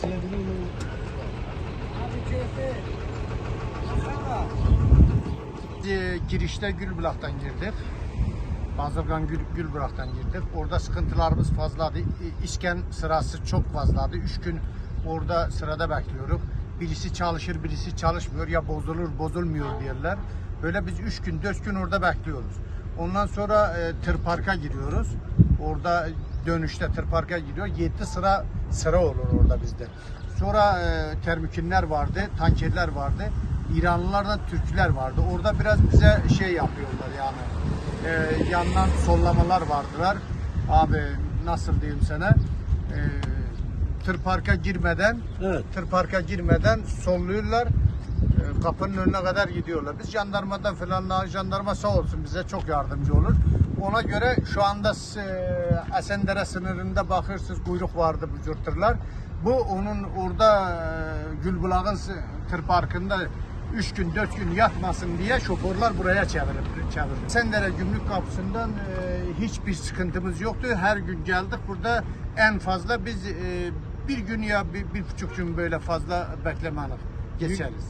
Silebilir miyim? Ee, girişte Gülbulak'tan girdik. Bazırgan Gül, Gülbulak'tan girdik. Orada sıkıntılarımız fazladı. İ- İşken sırası çok fazladı. Üç gün orada sırada bekliyoruz. Birisi çalışır, birisi çalışmıyor. Ya bozulur, bozulmuyor diyorlar. Böyle biz üç gün, dört gün orada bekliyoruz. Ondan sonra e, tır parka giriyoruz. Orada dönüşte tır parka giriyor. Yedi sıra sıra olur orada bizde. Sonra e, termükinler vardı, tankerler vardı. İranlılardan Türkler vardı. Orada biraz bize şey yapıyorlar yani. E, yandan sollamalar vardılar. Abi nasıl diyeyim sana? E, tır parka girmeden Evet. tır parka girmeden solluyorlar. E, kapının önüne kadar gidiyorlar. Biz jandarmadan falan jandarma sağ olsun bize çok yardımcı olur. Ona göre şu anda e, Esendere sınırında bakırsınız kuyruk vardı bu cür. Bu onun orada e, Gülbulağ'ın tır parkında 3 gün 4 gün yatmasın diye şoförler buraya çevirip çevirdi. Esendere gümrük kapısından e, hiçbir sıkıntımız yoktu. Her gün geldik burada en fazla biz e, bir gün ya bir, bir buçuk gün böyle fazla beklemedik geçeriz.